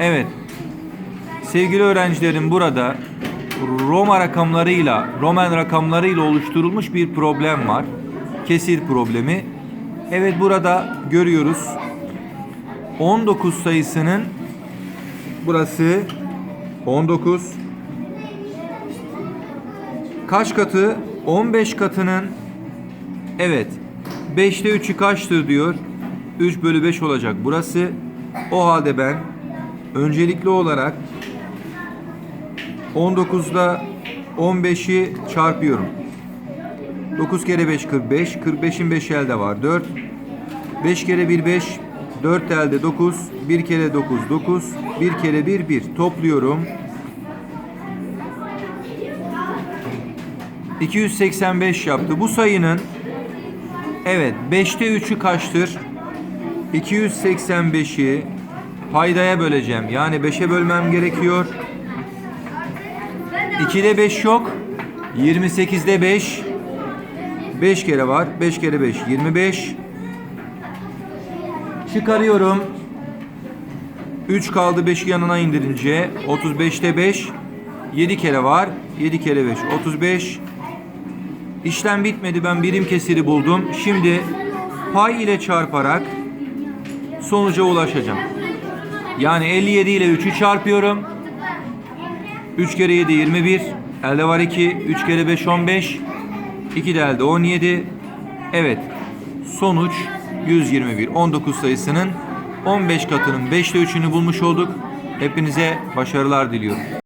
Evet. Sevgili öğrencilerim burada Roma rakamlarıyla, Roman rakamlarıyla oluşturulmuş bir problem var. Kesir problemi. Evet burada görüyoruz. 19 sayısının burası 19 kaç katı? 15 katının evet 5'te 3'ü kaçtır diyor. 3 bölü 5 olacak burası. O halde ben öncelikli olarak 19'da 15'i çarpıyorum. 9 kere 5 45. 45'in 5 elde var 4. 5 kere 1 5. 4 elde 9. 1 kere 9 9. 1 kere 1 1. Topluyorum. 285 yaptı. Bu sayının evet 5'te 3'ü kaçtır? 285'i paydaya böleceğim. Yani 5'e bölmem gerekiyor. 2'de 5 yok. 28'de 5. 5 kere var. 5 kere 5 25. Çıkarıyorum. 3 kaldı 5'i yanına indirince 35'te 5 7 kere var. 7 kere 5 35. İşlem bitmedi. Ben birim kesiri buldum. Şimdi pay ile çarparak sonuca ulaşacağım. Yani 57 ile 3'ü çarpıyorum. 3 kere 7 21. Elde var 2. 3 kere 5 15. 2 de elde 17. Evet. Sonuç 121. 19 sayısının 15 katının 5'te 3'ünü bulmuş olduk. Hepinize başarılar diliyorum.